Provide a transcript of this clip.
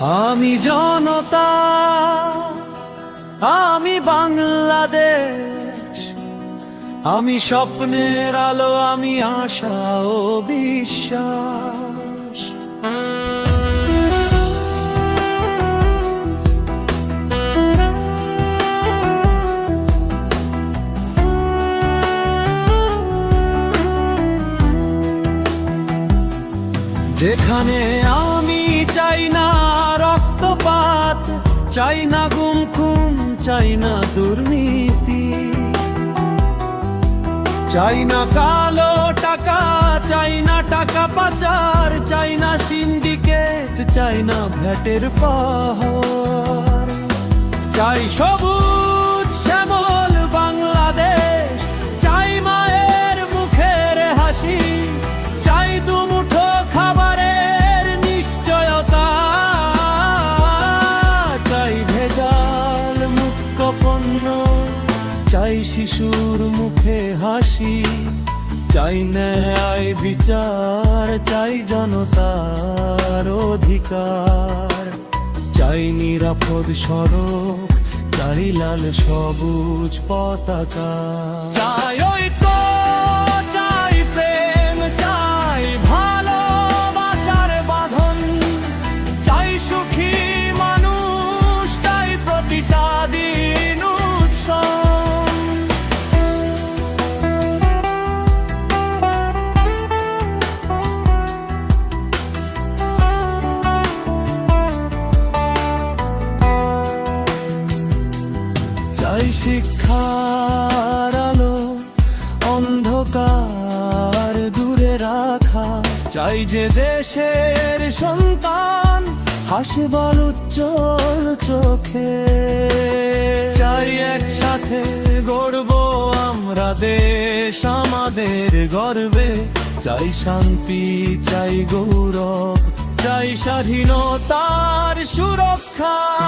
আমি জনতা, আমি বাংলাদেশ, আমি স্বপ্নের আলো, আমি আশা ও বিশ্বাস। যেখানে আমি চাই না রক্তপাত চাই না গুম খুম চাই না দুর্নীতি। চাই না কালো টাকা, চাই না টাকা পাচার, চাই না সিন্ডিকেট, চাই না ভ্যাটের পাহ চাই সবুজ চাই শিশুর মুখে হাসি, চাই ন্যায় বিচার, চাই জনতার অধিকার। চাই নিরাপদ সড়ক, চাই লাল সবুজ পতাকা। চাই শিক্ষার আলো অন্ধকার দূরে রাখা। চাই যে দেশের সন্তান, হাসে বল উজ্জ্বল চোখে। চাই একসাথে গড়ব আমরা দেশ, আমাদের গর্বে। চাই শান্তি, চাই গৌরব, চাই স্বাধীনতার সুরক্ষা।